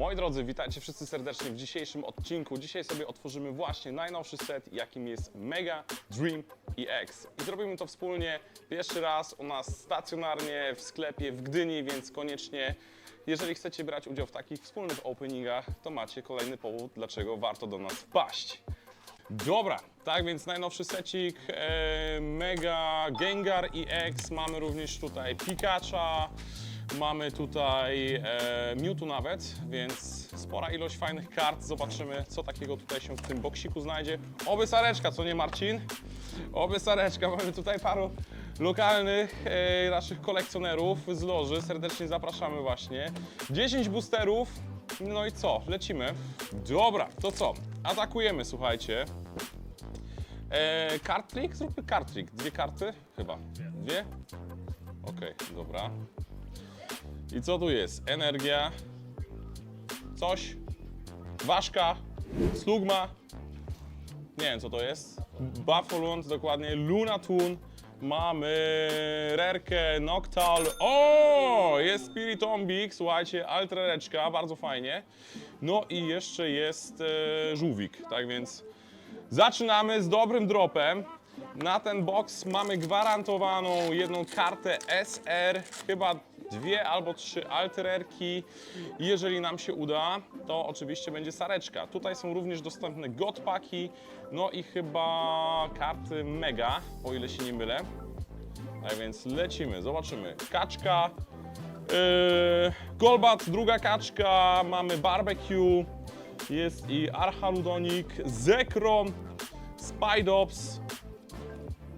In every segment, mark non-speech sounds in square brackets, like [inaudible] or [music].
Moi drodzy, witajcie wszyscy serdecznie w dzisiejszym odcinku. Dzisiaj sobie otworzymy właśnie najnowszy set, jakim jest Mega Dream EX. I zrobimy to wspólnie pierwszy raz u nas stacjonarnie w sklepie w Gdyni, więc koniecznie, jeżeli chcecie brać udział w takich wspólnych openingach, to macie kolejny powód, dlaczego warto do nas wpaść. Dobra, tak więc najnowszy secik e, Mega Gengar EX. Mamy również tutaj Pikacha, mamy tutaj e, Mewtwo nawet, więc spora ilość fajnych kart. Zobaczymy, co takiego tutaj się w tym boksiku znajdzie. Oby sareczka, co nie Marcin? Oby sareczka. Mamy tutaj paru lokalnych e, naszych kolekcjonerów z loży. Serdecznie zapraszamy właśnie. 10 boosterów. No i co? Lecimy. Dobra, to co? Atakujemy, słuchajcie. E? Zróbmy kart trick. Dwie karty? Chyba. Dwie? Okej, dobra. I co tu jest? Energia. Coś. Ważka. Slugma. Nie wiem co to jest. Buffalund, dokładnie. Lunatun. Mamy Rerkę, Noctal. O! Jest Spiritombic, słuchajcie, Altrereczka, bardzo fajnie. No i jeszcze jest e, żółwik, tak więc zaczynamy z dobrym dropem. Na ten box mamy gwarantowaną jedną kartę SR, chyba dwie albo trzy altererki. Jeżeli nam się uda, to oczywiście będzie sareczka. Tutaj są również dostępne godpaki, no i chyba karty mega, o ile się nie mylę. Tak więc lecimy, zobaczymy. Kaczka, yy, druga kaczka, mamy barbecue, jest i Archaludonik, Zekrom, Spidops,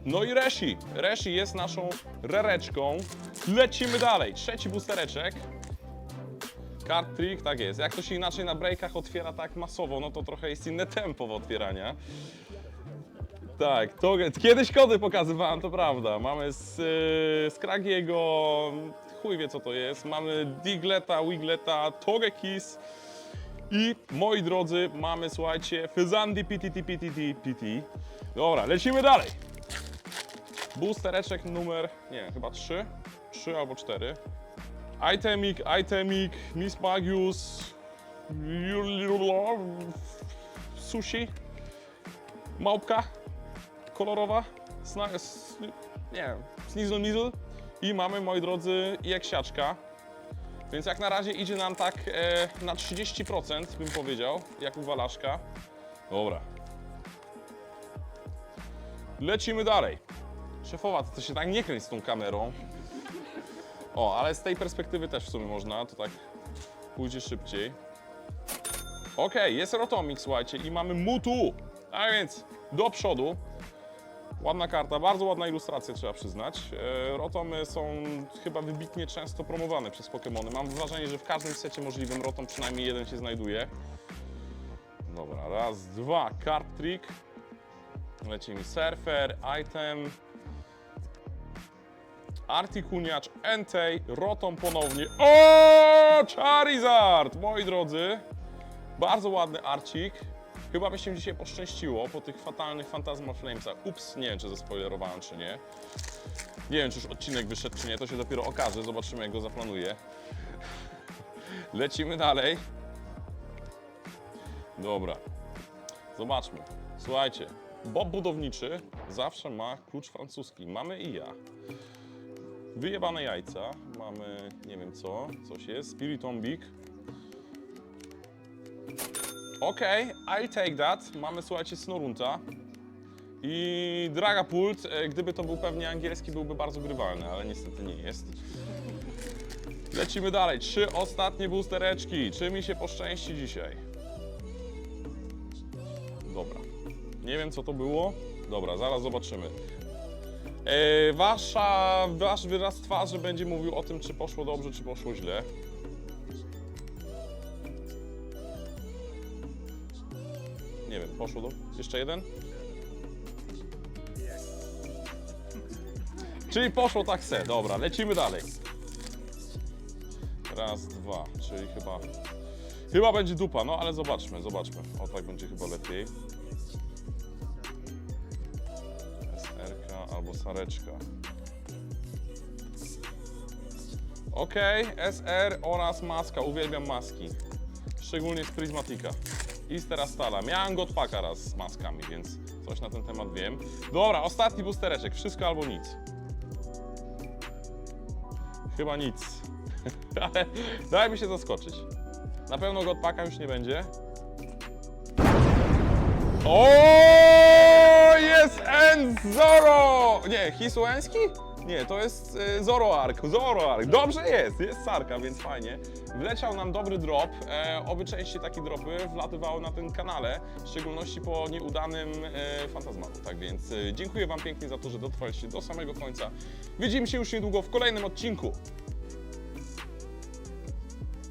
no i Reshi. Reshi jest naszą rereczką. Lecimy dalej. Trzeci boostereczek. Card trick, tak jest. Jak to się inaczej na breakach otwiera tak masowo, no to trochę jest inne tempo w otwierania. Tak, to kiedyś kody pokazywałem, to prawda. Mamy z, yy, Scraggiego, chuj wie co to jest. Mamy Digleta, Wigleta, Togekiss. I moi drodzy, mamy słuchajcie, Fizandi PTT PTT PT. Dobra, lecimy dalej. Boostereczek numer, nie chyba 3, 3 albo 4. Itemik, Itemik, Miss Magius, Sushi, Małpka kolorowa, sna, nie Snizzle Mizzle i mamy, moi drodzy, jeksiaczka. Więc jak na razie idzie nam tak e, na 30%, bym powiedział, jak u Walaszka. Dobra. Lecimy dalej. Szefowa, to się tak nie kręć z tą kamerą. O, ale z tej perspektywy też w sumie można, to tak pójdzie szybciej. Okej, jest Rotomik, słuchajcie, i mamy Mutu. A więc do przodu. Ładna karta, bardzo ładna ilustracja, trzeba przyznać. E, Rotomy są chyba wybitnie często promowane przez Pokémony. Mam wrażenie, że w każdym secie możliwym Rotom przynajmniej jeden się znajduje. Dobra, raz, dwa, card trick. Lecimy Surfer, Item, Artikuniacz, Entei, Rotom ponownie. O, Charizard! Moi drodzy, bardzo ładny arcik. Chyba mi się dzisiaj poszczęściło po tych fatalnych Phantasma Flamesach. Ups, nie wiem czy zaspoilerowałem czy nie. Nie wiem czy już odcinek wyszedł czy nie, to się dopiero okaże, zobaczymy jak go zaplanuję. Lecimy dalej. Dobra, zobaczmy. Słuchajcie, Bob budowniczy zawsze ma klucz francuski. Mamy i ja. Wyjebane jajca, mamy nie wiem co, coś jest, Spiritombic. Okej, I'll take that. Mamy, słuchajcie, Snorunta. I Dragapult, e, gdyby to był pewnie angielski, byłby bardzo grywalny, ale niestety nie jest. Lecimy dalej. Trzy ostatnie boostereczki. Czy mi się poszczęści dzisiaj? Dobra. Nie wiem, co to było. Dobra, zaraz zobaczymy. E, wasza, wasz wyraz twarzy będzie mówił o tym, czy poszło dobrze, czy poszło źle. Nie wiem, poszło do... Jeszcze jeden? Czyli poszło tak se. Dobra, lecimy dalej. Raz, dwa, czyli chyba... Chyba będzie dupa, no ale zobaczmy, zobaczmy. O, tak będzie chyba lepiej. Sareczka. Ok, SR oraz maska. Uwielbiam maski. szczególnie z Prismatika. I z Terastala. Miałem Godpaka raz z maskami, więc coś na ten temat wiem. Dobra, ostatni boostereczek, wszystko albo nic. Chyba nic. [laughs] Ale dajmy się zaskoczyć. Na pewno Godpaka już nie będzie. O, jest Enzoro! Nie, Hisuenski? Nie, to jest y, Zoroark. Zoroark. Dobrze jest, jest Sarka, więc fajnie. Wleciał nam dobry drop. E, oby częściej takie dropy wlatywały na tym kanale, w szczególności po nieudanym e, Fantasmatu. Tak więc e, dziękuję Wam pięknie za to, że dotrwaliście do samego końca. Widzimy się już niedługo w kolejnym odcinku.